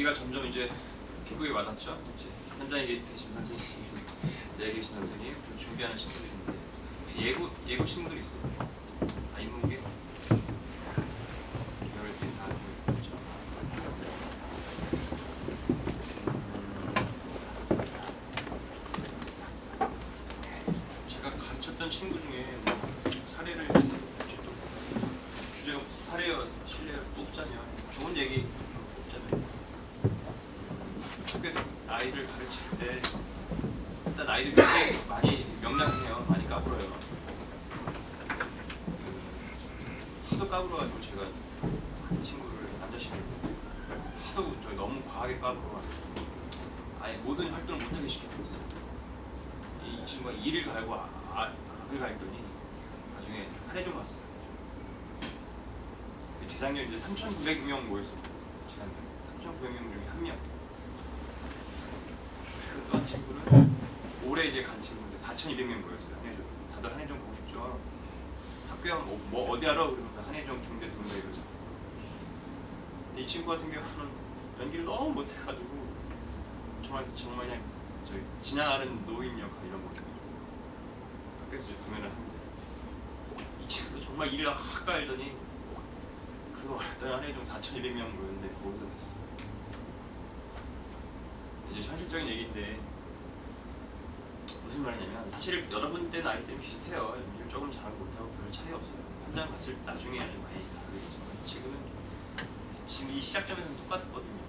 위기가 점점 이제 피부에 와닿죠. 이제 현장에 계신 선생님, 내에 계신 선생님, 준비하는 친구들이 있는데 예고 예고 친구들이 있어요. 다 인문계 계열들이 다 알고 있죠. 음, 제가 가르쳤던 친구 중에 사례를 저도 주제가 사례여 실례를 뽑자면 좋은 얘기 좀 뽑자면 학교에서 아이를 가르칠 때 일단 아이들 굉장히 많이 명랑해요. 많이 까불어요. 그 하도 까불어가지고 제가 한 친구를 남자 친구를 하도 저 너무 과하게 까불어가지고 아예 모든 활동을 못하게 시켜줬어요. 이 친구가 일을 갈고 아, 아, 악을 갈더니 나중에 한해종 왔어요. 재작년 이제 3,900명 모였어요. 재작년. 3,900명 중에 한 명. 그리고 또한 친구는 올해 이제 간 친구인데 4,200명 모였어요. 한해종. 다들 한해종 보고 싶죠. 학교에 뭐, 뭐 어디 알아? 그러면 다 한해종 중대 동네 이러죠. 이 친구 같은 경우는 연기를 너무 못해가지고 정말 정말 그냥 저희 지나가는 노인 역할 이런 거 학교에서 공연을 합니다. 이 친구도 정말 일을 확 깔더니 그거 어떤 한해 좀 4,200명 모였는데 거기서 됐어. 이제 현실적인 얘기인데 무슨 말이냐면 사실 여러분 때 나이 때는 비슷해요. 연기를 조금 잘하고 못하고 별 차이 없어요. 현장 갔을 때 나중에 아주 많이 다르겠지만 지금은 지금 이 시작점에서는 똑같거든요.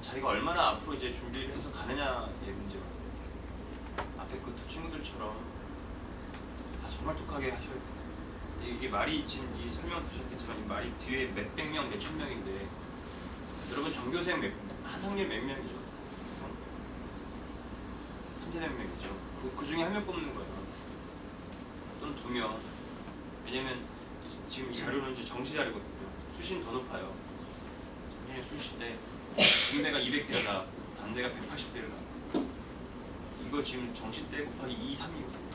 자기가 얼마나 앞으로 이제 준비를 해서 가느냐의 문제가 앞에 그 두 친구들처럼 아, 정말 독하게 하셔야 돼요. 이게 말이 지금 이 설명을 드셨겠지만 이 말이 뒤에 몇백 명, 몇천 명인데 여러분 전교생 몇, 한 학년 몇 명이죠? 삼千몇 명이죠. 그, 그 중에 한 명 뽑는 거예요. 또는 두 명. 왜냐면 이- 지금 이 자료는 이제 정시 자료거든요. 수시는 더 높아요. 작년에 때 중대가 200대가 단대가 180대를 나. 이거 지금 정시 때 곱하기 2, 3이거든요.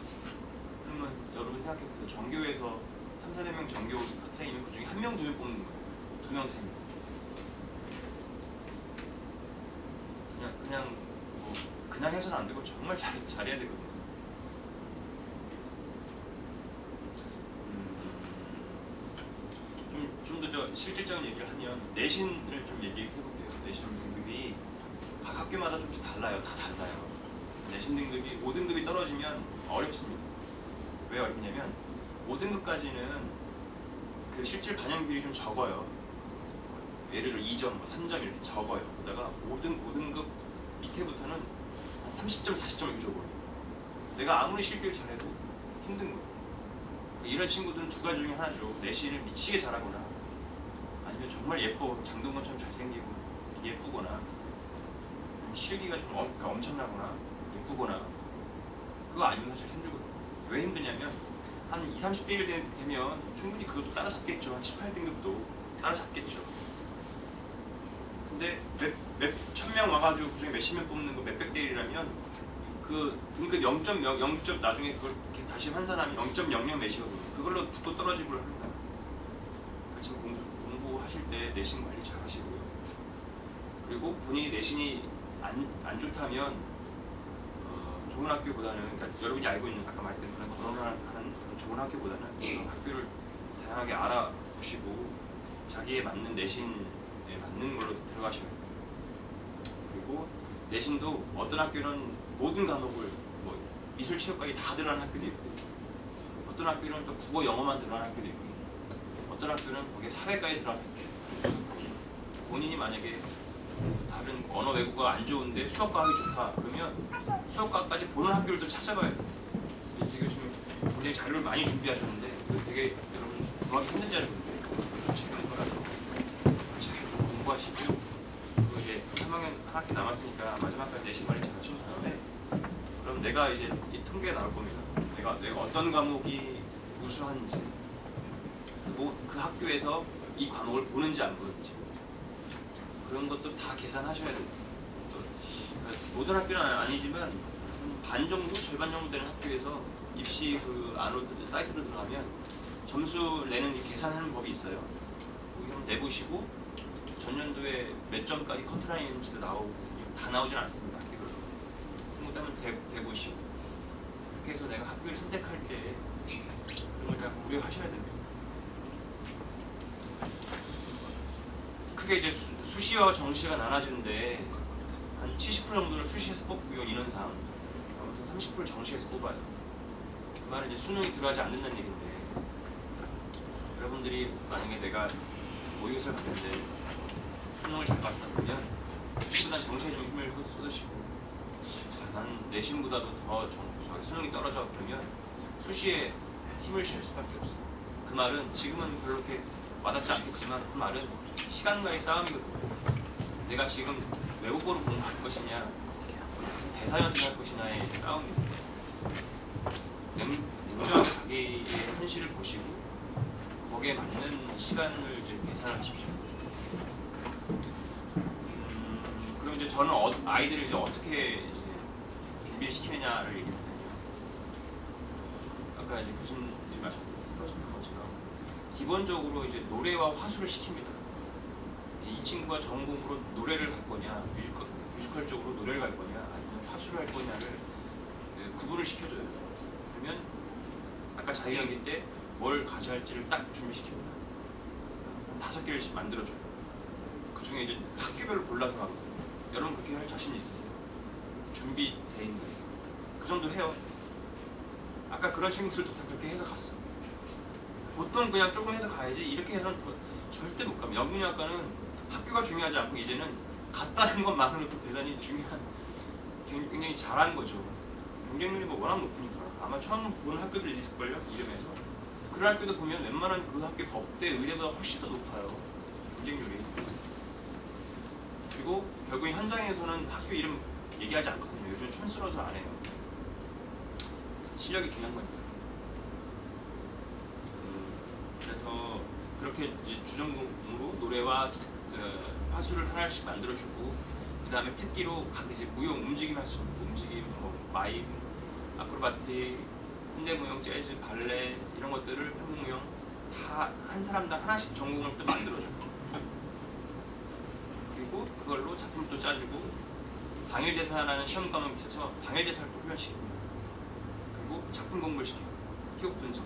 그러면 여러분 생각해보세요. 전교에서 3, 400명 전교 학생이면 그 중에 한 명, 두 명 뽑는 거예요. 두 명, 세 명. 그냥, 그냥, 뭐, 그냥 해서는 안 되고 정말 잘, 잘해야 되거든요. 음, 좀더저 실질적인 얘기를 하면 내신을 좀 얘기해 볼게요. 내신 등급이 각 학교마다 좀씩 달라요. 다 달라요. 내신 등급이 5등급이 떨어지면 어렵습니다. 왜 어렵냐면 5등급까지는 그 실질 반영 비율이 좀 적어요. 예를 들어 2점, 뭐 3점 이렇게 적어요. 그러다가 5등, 5등급 밑에부터는 한 30점, 40점 이렇게 줘버려요. 내가 아무리 실기를 잘해도 힘든 거예요. 이런 친구들은 두 가지 중에 하나죠. 내신을 미치게 잘하거나 아니면 정말 예뻐, 장동건처럼 잘생기고 예쁘거나 실기가 좀 엄, 그러니까 엄청나거나 예쁘거나 그거 아니면 사실 힘들거든요. 왜 힘드냐면 한 2, 30대 1 되면 충분히 그것도 따라잡겠죠. 한 7, 8등급도 따라잡겠죠. 근데 몇, 몇천 명 와가지고 그중에 몇십 명 뽑는 거 몇백 대 1이라면 그 등급 0.0, 0점 나중에 그걸 다시 환산하면 0.00 몇이거든요. 그걸로 또 떨어지고 합니다. 그러니까 지금 공부, 공부하실 때 내신 관리 잘 하시고요. 그리고 본인이 내신이 안, 안 좋다면 어, 좋은 학교보다는 그러니까 여러분이 알고 있는 아까 말했던 그런 거론하는 좋은 학교보다는 그런 학교를 다양하게 알아보시고 자기에 맞는 내신에 맞는 걸로 돼요. 그리고 내신도 어떤 학교는 모든 과목을 뭐 미술 체육까지 다 들어가는 학교도 있고 어떤 학교는 또 국어 영어만 들어가는 학교도 있고 어떤 학교는 거기에 사회까지 들어가는 있고 본인이 만약에 다른 언어 외국어가 안 좋은데 수학과학이 좋다 그러면 수학과까지 보는 학교를 또 찾아봐야 돼요. 지금 굉장히 자료를 많이 준비하셨는데 되게 여러분 구하기 힘든 이거 최근 거라서 잘 공부하시고 그리고 이제 3 학기 남았으니까 마지막까지 내신 관리 잘 하신 다음에 그럼 내가 이제 이 통계가 나올 겁니다. 내가 내가 어떤 과목이 우수한지 그리고 그 학교에서 이 과목을 보는지 안 보는지 그런 것도 다 계산하셔야 그러니까 모든 학교는 아니지만 한반 정도 절반 정도 되는 학교에서 입시 그 안으로 들- 사이트로 들어가면 점수 내는 이 계산하는 법이 있어요. 내보시고 전년도에 몇 점까지 커트라인인지도 나오고 다 나오진 않습니다. 그런 것 때문에 대, 대보시고 그렇게 해서 내가 학교를 선택할 때 그런 걸다 고려하셔야 됩니다. 크게 이제 수, 수시와 정시가 나눠지는데 한 70% 정도를 수시에서 뽑고요 인원상 아무튼 30% 정시에서 뽑아요. 그 말은 이제 수능이 들어가지 않는다는 얘기인데 여러분들이 만약에 내가 모의고사를 봤는데 수능을 잘 수시보다 정시에 좀 힘을 쏟으시고 자, 나는 내신보다도 더 정, 수능이 떨어져 그러면 수시에 힘을 실 수밖에 없어. 그 말은 지금은 별로 이렇게 와닿지 않겠지만 그 말은 시간과의 싸움이거든요. 내가 지금 외국어로 공부할 것이냐 대사 연습할 것이냐의 싸움입니다. 냉, 냉정하게 자기의 현실을 보시고 거기에 맞는 시간을 이제 계산하십시오. 음, 그럼 이제 저는 어, 아이들을 이제 어떻게 준비시키느냐를 얘기했거든요. 아까 이제 교수님 말씀하셨던 것처럼 기본적으로 이제 노래와 화술을 시킵니다. 이 친구가 전공으로 노래를 갈 거냐, 뮤지컬, 뮤지컬 쪽으로 노래를 갈 거냐, 아니면 화술을 할 거냐를 그 구분을 시켜줘요. 그러면 아까 자기 연기 때 뭘 가져갈지를 딱 준비시킵니다. 다섯 개를 만들어줘요. 그 중에 이제 학교별로 골라서 하고 여러분 그렇게 할 자신 있으세요? 준비돼 있는. 그 정도 해요. 아까 그런 친구들도 다 그렇게 해서 갔어. 보통 그냥 조금 해서 가야지 이렇게 해서는 더 절대 못 갑니다. 연극영화과는 학교가 중요하지 않고 이제는 갔다는 것만으로도 대단히 중요한 굉장히 잘한 거죠. 경쟁률이 뭐 워낙 높으니까 아마 처음 보는 학교들 있을걸요 이름에서 그런 학교도 보면 웬만한 그 학교 법대 의대보다 훨씬 더 높아요 경쟁률이 그리고 결국 현장에서는 학교 이름 얘기하지 않거든요. 요즘 촌스러워서 안 해요. 실력이 중요한 거니까. 음, 그래서 그렇게 주전공으로 노래와 어, 화술을 하나씩 만들어주고 그 다음에 특기로 각 이제 무용 움직임 할수 있는 움직임, 뭐 마임, 아크로바틱, 현대무용, 재즈, 발레 이런 것들을 한국무용 다 한 사람당 하나씩 전공을 또 만들어줘요. 작품도 짜주고 당일대사라는 시험 과목이 있어서 당일대사를 또 훈련시킵니다. 그리고 작품 공부를 시켜요. 희곡 분석.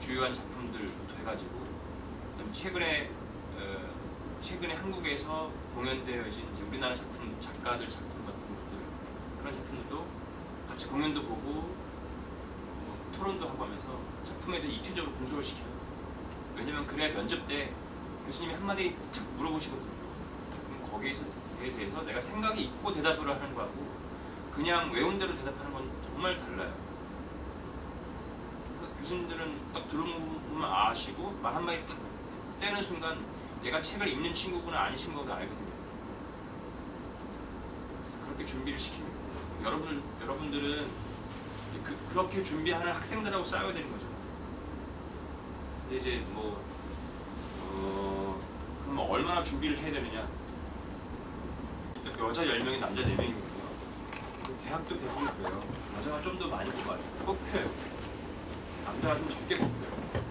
주요한 작품들부터 해가지고 최근에 어, 최근에 한국에서 공연되어진 우리나라 작품 작가들 작품 같은 것들 그런 작품들도 같이 공연도 보고 뭐 토론도 하고 하면서 작품에 대해 입체적으로 분석을 시켜요. 왜냐면 그래야 면접 때 교수님이 한마디 툭 물어보시거든요. 거기에서에 대해서 내가 생각이 있고 대답을 하는 거하고 그냥 외운 대로 대답하는 건 정말 달라요. 그 교수님들은 딱 들어보면 아시고 말 한마디 탁 떼는 순간 얘가 책을 읽는 친구구나 아닌 친구가 알거든요. 그래서 그렇게 준비를 시킵니다. 여러분, 여러분들은 그, 그렇게 준비하는 학생들하고 싸워야 되는 거죠. 근데 이제 뭐, 어, 그럼 뭐 얼마나 준비를 해야 되느냐. 여자 10명이 남자 4명이거든요. 대학도 대부분 그래요. 여자가 좀 더 많이 뽑아요. 뽑혀요. 남자가 좀 적게 뽑혀요.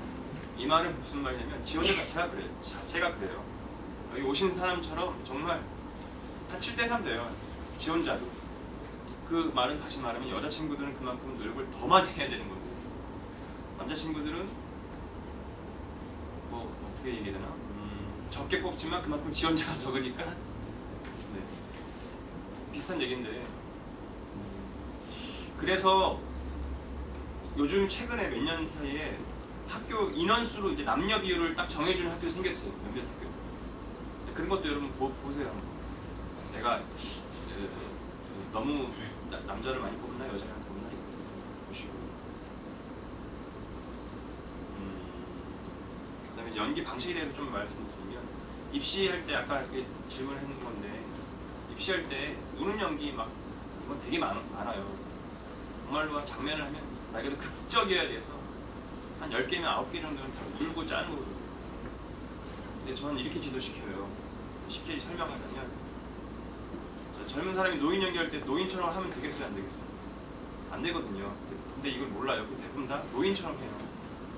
이 말은 무슨 말이냐면 지원자 자체가 그래요. 자체가 그래요. 여기 오신 사람처럼 정말 한 7대 3 돼요. 지원자도. 그 말은 다시 말하면 여자 친구들은 그만큼 노력을 더 많이 해야 되는 거고 남자 친구들은 뭐 어떻게 얘기해야 되나? 음, 적게 뽑지만 그만큼 지원자가 적으니까 네. 비슷한 얘기인데 그래서 요즘 최근에 몇 년 사이에 학교 인원수로 이제 남녀 비율을 딱 정해주는 학교 생겼어요. 몇몇 학교. 그런 것도 여러분 보, 보세요. 내가 그, 그, 너무 나- 남자를 많이 뽑나 여자를 많이 뽑나 이거 보시고. 음, 그다음에 연기 방식에 대해서 좀 말씀드리면 입시할 때 아까 질문했는 건데 입시할 때 우는 연기 막 이건 되게 많, 많아요. 정말로 장면을 하면 말 그대로 극적이어야 돼서 한 10개면 9개 정도는 다 울고 짜는 거거든요. 근데 저는 이렇게 지도시켜요. 쉽게 설명하자면 자, 젊은 사람이 노인 연기할 때 노인처럼 하면 되겠어요? 안 되겠어요? 안 되거든요. 근데 이걸 몰라요. 그 대부분 다 노인처럼 해요.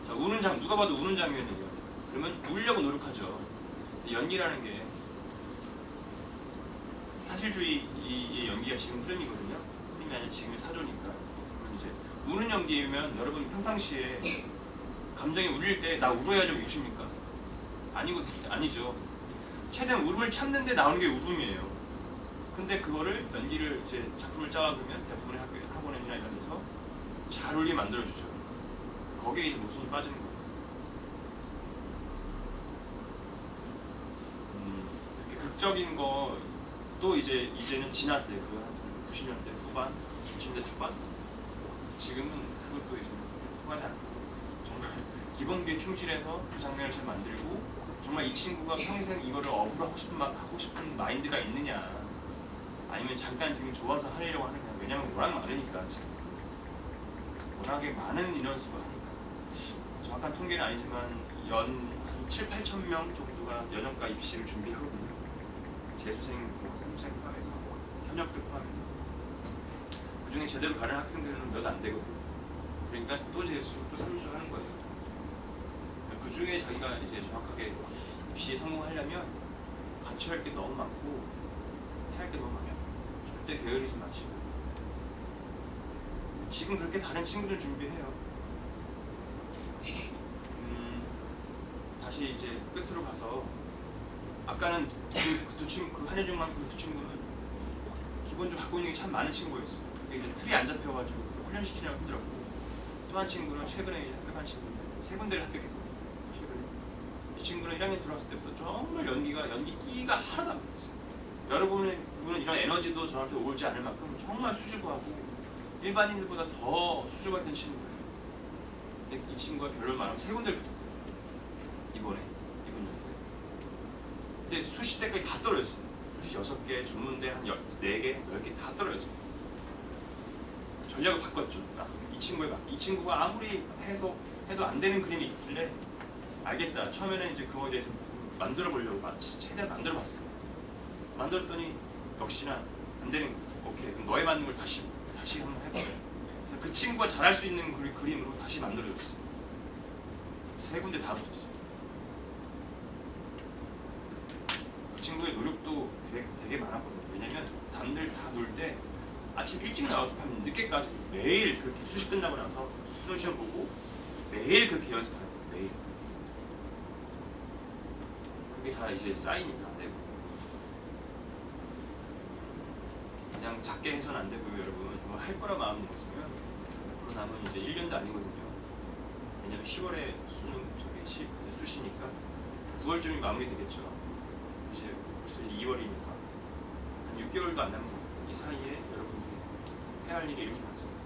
자, 우는 장, 누가 봐도 우는 장면이에요. 그러면 울려고 노력하죠. 연기라는 게 사실주의의 연기가 지금 흐름이거든요. 흐름이 아니라 지금의 사조니까. 그러면 이제 우는 연기면 여러분 평상시에 감정이 울릴 때 나 울어야 좀 우십니까? 아니거든요. 아니죠. 최대한 울음을 참는데 나오는 게 울음이에요. 근데 그거를 연기를 이제 작품을 짜가보면 대부분의 학교, 학원이나 이런 데서 잘 울게 만들어주죠. 거기에 이제 목숨이 빠지는 거예요. 음, 이렇게 극적인 거 또 이제 이제는 지났어요. 그 90년대 후반, 2000년대 초반. 지금은 그것도 이제 통하지 않고 정말 기본기에 충실해서 그 장면을 잘 만들고 정말 이 친구가 평생 이거를 업으로 하고 싶은 마- 하고 싶은 마인드가 있느냐 아니면 잠깐 지금 좋아서 하려고 하느냐 왜냐면 워낙 많으니까 지금 워낙에 많은 인원수가 하니까 정확한 통계는 아니지만 연 7, 8천 명 정도가 연영과 입시를 준비하거든요 재수생, 뭐 삼수생 포함해서 현역들 포함해서 그중에 제대로 가는 학생들은 몇 안 되거든요 그러니까 또 재수, 또 삼수 하는 거예요 그 중에 자기가 이제 정확하게 입시에 성공하려면 갖춰야 할게 너무 많고 해야 할 게 너무 많아요. 절대 게으르지 마시고 지금 그렇게 다른 친구들 준비해요. 음, 다시 이제 끝으로 가서 아까는 그 두 친구 그 한혜중만 그 두 친구는 기본적으로 갖고 있는 게 참 많은 친구였어. 그게 이제 틀이 안 잡혀가지고 그걸 훈련시키느라 힘들었고 또 한 친구는 최근에 이제 합격한 친구인데 세 군데를 합격했거든요. 최근에 이 친구는 1학년 들어왔을 때부터 정말 연기가 연기 끼가 하나도 안 보였어요. 여러분의 분은 이런 에너지도 저한테 오지 않을 만큼 정말 수줍어하고 일반인들보다 더 수줍어했던 친구예요. 근데 이 친구가 결론 말하면 세 군데를 붙었거든요. 이번에 이번 연도에. 근데 수시 때까지 다 떨어졌어요. 수시 여섯 개, 전문대 한 여- 네 개, 열개다 떨어졌어요. 전략을 바꿨죠. 딱이 친구에 맞. 이 친구가 아무리 해서 해도 안 되는 그림이 있길래 알겠다. 처음에는 이제 그거에 대해서 만들어 보려고 마- 최대한 만들어 봤어요. 만들었더니 역시나 안 되는 거예요. 오케이. 그럼 너에 맞는 걸 다시 다시 한번 해봐. 그래서 그 친구가 잘할 수 있는 그 그림으로 다시 만들어줬어요. 세 군데 다 붙었어요. 그 친구의 노력도 되게, 되게 많았거든요. 왜냐면 남들 다 놀 때 아침 일찍 나와서 밤 늦게까지 매일 그렇게 수시 끝나고 나서 수능 시험 보고 매일 그렇게 연습하는 거예요. 매일. 그게 다 이제 쌓이니까 안 되고. 그냥 작게 해서는 안 되고요, 여러분. 정말 할 거라 마음 먹으면 앞으로 남은 이제 1년도 아니거든요. 왜냐면 10월에 수능 저기 시, 수시니까 9월쯤이 마무리 되겠죠. 이제 벌써 2월이니까 한 6개월도 안 남은. 이 사이에 여러분들이 해야 할 일이 이렇게 많습니다.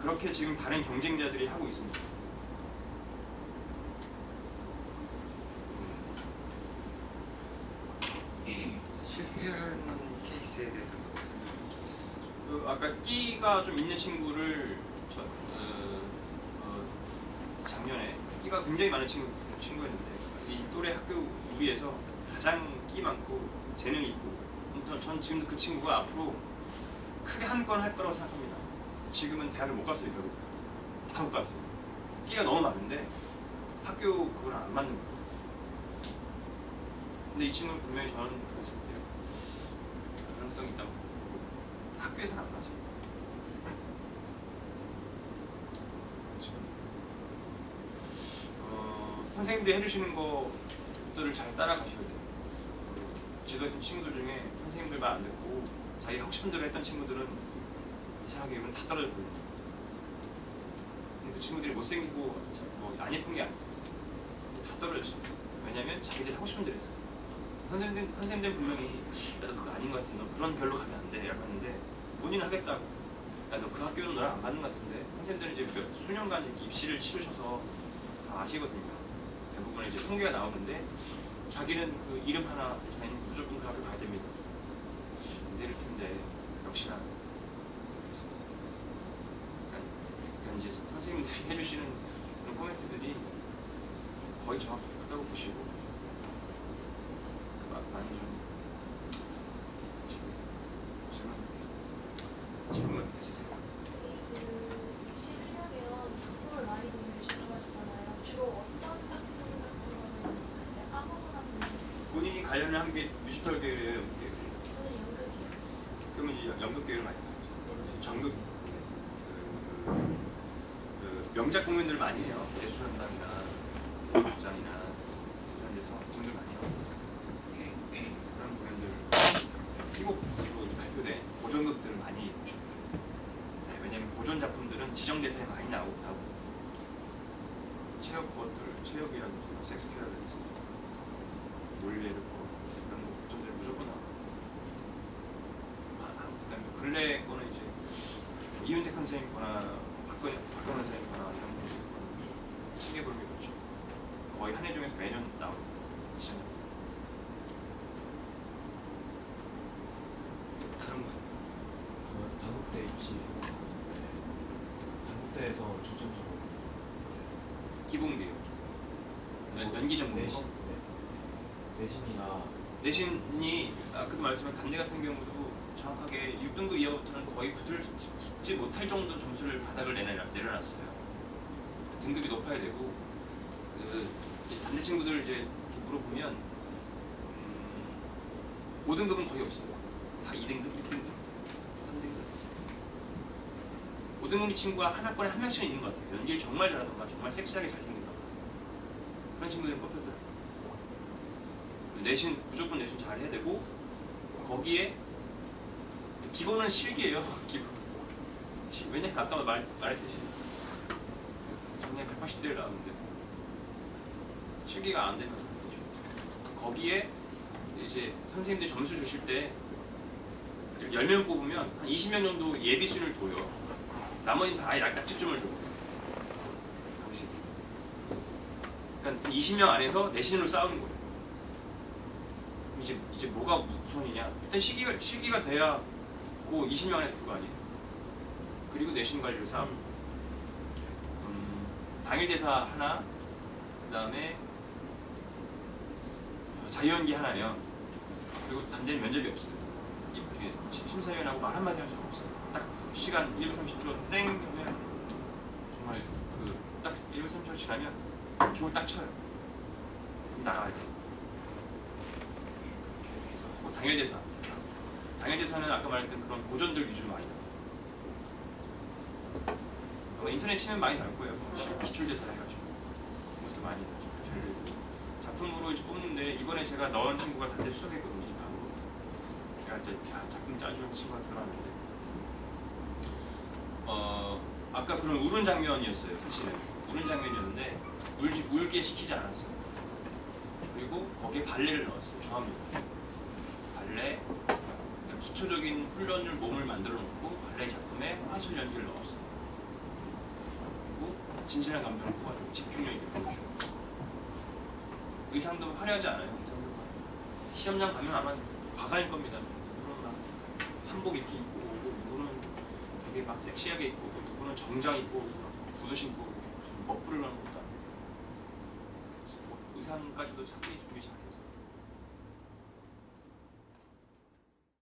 그렇게 지금 다른 경쟁자들이 하고 있습니다. 실패하는 케이스에 생각하시겠어요? 그 아까 끼가 좀 있는 친구를 저, 어, 어, 작년에 끼가 굉장히 많은 친구, 친구였는데 이 또래 학교 우리에서 가장 끼 많고 재능이 있고 전 지금도 그 친구가 앞으로 크게 한 건 할 거라고 생각합니다. 지금은 대학을 못 갔어요 결국 다 못 갔어요. 끼가 너무 많은데 학교 그거랑 안 맞는 거예요. 근데 이 친구는 분명히 저는 그랬을 때요 가능성이 있다고 보고 학교에서는 안 가지. 그렇죠. 어, 선생님들이 해주시는 것들을 잘 따라가셔야 돼요. 그 지도했던 친구들 중에 선생님들 말안 듣고 자기 하고 싶은 대로 했던 친구들은 이상하게 이건 다 떨어졌거든요. 근데 그 친구들이 못생기고 뭐안 예쁜 게 아니에요. 다 떨어졌어. 왜냐면 자기들이 하고 싶은 대로 했어. 선생님들, 선생님들 분명히 야, 너 그거 아닌 것. 너 그런 별로 가면 안 돼. 라고 했는데 본인은 하겠다고. 야, 너 그 학교는 너랑 안 맞는 것 같은데. 선생님들은 이제 몇 수년간 입시를 치르셔서 다 아시거든요. 대부분 이제 통계가 나오는데 자기는 그 이름 하나 자기는 무조건 가야 됩니다. 안 될 텐데 역시나 그러니까, 이제 선생님들이 해주시는 그런 코멘트들이 거의 정확하다고 보시고 마- 많이 좀 질문 질문 해주세요. 그 11년이면 작품을 많이 보는 게 중요하시잖아요. 주로 어떤 작품 같은 거는 아무거나 보지 관련을 한 게 뮤지컬 계열이에요, 연극 계열. 저는 연극이요. 그러면 이제 연극 계열 많이 나오죠. 전극 그, 그 명작 공연들 많이 해요. 예술현당이나 극장이나 이런 데서 공연들 많이 해요. 그런 공연들 희곡으로 발표된 고전극들을 많이 보시죠. 네, 왜냐면 고전 작품들은 지정 대사에 많이 나오고 체육 것들 체육이라든지 뭐 섹스피어라든지 몰리에르 뭐 그런 거 고전들 무조건 나와요. 아, 아, 근래 거는 이제 뭐 이윤택 선생님 거나 박근혜 박근혜 선생님 거나 이런 분들 거는 크게 보는 게 그렇죠. 거의 한해 중에서 매년 나오는 시장. 다른 거. 저 단국대 입시 단국대에서 중점적으로 기본계요. 연- 연기 전공. 내신 네. 내신이나 내신이 아까도 말했지만 단대 같은 경우도 정확하게 6등급 이하부터는 거의 붙을지 못할 정도 점수를 바닥을 내려, 내려놨어요. 등급이 높아야 되고 그 단대 친구들 이제 물어보면 음, 5등급은 거의 없어요. 다 2등급, 1등급, 3등급. 5등급 친구가 한 학번에 한 명씩은 있는 것 같아요. 연기를 정말 잘하던가 정말 섹시하게 잘생겼던가 그런 친구들이 뽑혔더라고요. 내신 무조건 내신 잘 해야 되고 거기에 기본은 실기예요. 기본. 시- 왜냐면 아까 말, 말했듯이 작년 180대를 나왔는데 실기가 안 되면. 거기에 이제 선생님들 점수 주실 때 10명 뽑으면 한 20명 정도 예비 순을 둬요. 나머지는 다 아예 낙- 낙지점을 줘. 그러니까 20명 안에서 내신으로 싸우는 거예요. 이제 이제 뭐가 우선이냐? 일단 시기가 시기가 돼야 그 20명 안에 들거 아니에요. 그리고 내신 관리를 싸움. 음, 당일 대사 하나, 그 다음에 자유연기 하나요. 그리고 단대는 면접이 없어요. 심- 심사위원하고 말 한마디 할 수가 없어요. 딱 시간 1분 30초 땡 하면 정말 그 딱 1분 30초 지나면 종을 딱 쳐요. 나가야 돼요. 이렇게 해서 뭐 당일 대사. 당일 대사는 아까 말했던 그런 고전들 위주로 많이 나와요. 인터넷 치면 많이 나올 거예요. 기- 기출 대사 해가지고 그것도 많이 나죠. 작품으로 이제 뽑는데 이번에 제가 넣은 친구가 단대 수석했거든요. 제가 이제 다 작품 짜주는 친구가 들어왔는데 어 아까 그런 울은 장면이었어요. 사실은 울은 장면이었는데 울지 울게 시키지 않았어요. 그리고 거기에 발레를 넣었어요. 저항력. 발레 그러니까 기초적인 훈련을 몸을 만들어 놓고 발레 작품에 화술 연기를 넣었어요. 그리고 진실한 감정을 뽑아주고 집중력 있게 보여주고 의상도 화려하지 않아요. 의상도 시험장 가면 아마 과가일 겁니다. 누구는 막 한복 이렇게 입고 오고 누구는 되게 막 섹시하게 입고 오고 누구는 정장 입고 오고 구두 신고 오고 머플을 하는 것도 아니고 의상까지도 자기 준비 잘해요.